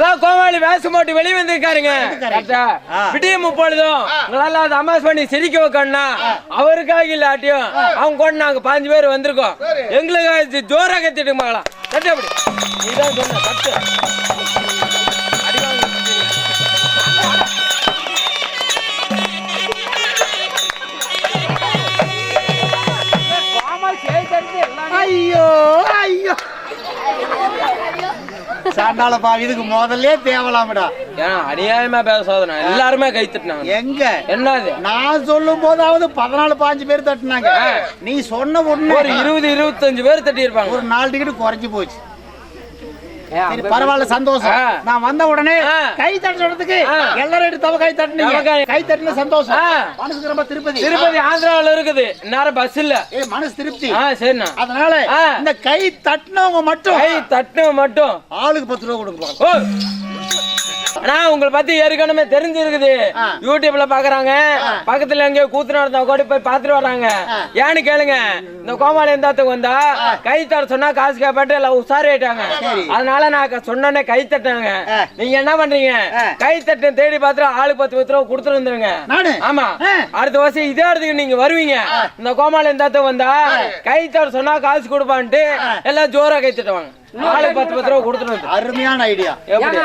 கோமாளி வேஷம் போட்டு வெளியே வந்திருக்காருங்க. விடிய முப்பொழுதும் உங்களால அதை அமாஸ் பண்ணி சிரிக்க வைக்கணும்னா அவருக்காக இல்லாட்டியும் அவங்க கூட நாங்க பாஞ்சு பேர் வந்திருக்கோம். எங்களுக்காக ஜோரா கத்திட்டு மகளாம் கட்டு அப்படி. நீதான் சொன்ன கட்டு சாண்டால பா இதுக்கு முதல்ல தேவலாமடா. ஏன் அநியாயமா பேச சோதனை எல்லாருமே கை தட்டினாங்க. எங்க? என்னது? நான் சொல்லும் போதாவது பதினாலு பாஞ்சு பேர் தட்டுனாங்க. நீ சொன்ன உடனே ஒரு இருபது இருபத்தஞ்சு பேர் தட்டி இருப்பாங்க ஒரு நாலு டிக்கெட் குறைஞ்சு போச்சு. சரி பரவாயில்ல சந்தோஷம். நான் வந்த உடனே. கை தட்ட சொன்னதுக்கு ஆ. எல்லாரும் எடுத்து தவ கை தட்டுனீங்க கை. தட்டுன சந்தோஷம். மனசுக்கு ரொம்ப திருப்பதி திருப்பதி ஆந்திராவுல இருக்குது நேரம் பஸ் இல்ல மனசு திருப்தி சரிண்ணா அதனால. இந்த கை தட்டினவங்க மட்டும் கை தட்டு மட்டும் ஆளுக்கு பத்து ரூபா கொடுங்க அண்ணா உங்களை பத்தி ஏற்கனவே தெரிஞ்சிருக்குது. யூடியூப்ல பாக்குறாங்க. பக்கத்துல எங்க கூத்து நடந்தா கூட போய் பாத்துட்டு வராங்க ஏன்னு கேளுங்க. இந்த கோமாளி எந்தாத்துக்கு வந்தா கை தர சொன்னா காசு கேப்பாட்டு எல்லாம் உஷாரி ஆயிட்டாங்க. அதனால நான் சொன்னோன்னே கை தட்டாங்க. நீங்க என்ன பண்றீங்க. கை தட்டு தேடி பார்த்து ஆளுக்கு பத்து பத்து ரூபா கொடுத்துட்டு வந்துருங்க. நானு? ஆமா. அடுத்த வருஷம் இதே இடத்துக்கு நீங்க வருவீங்க. இந்த கோமாளி எந்தாத்துக்கு வந்தா கை தர சொன்னா காசு கொடுப்பான்ட்டு எல்லாம் ஜோரா கை தட்டுவாங்க. ஆளுக்கு பத்து பத்து ரூபா கொடுத்துட்டு அருமையான ஐடியா. எப்படி?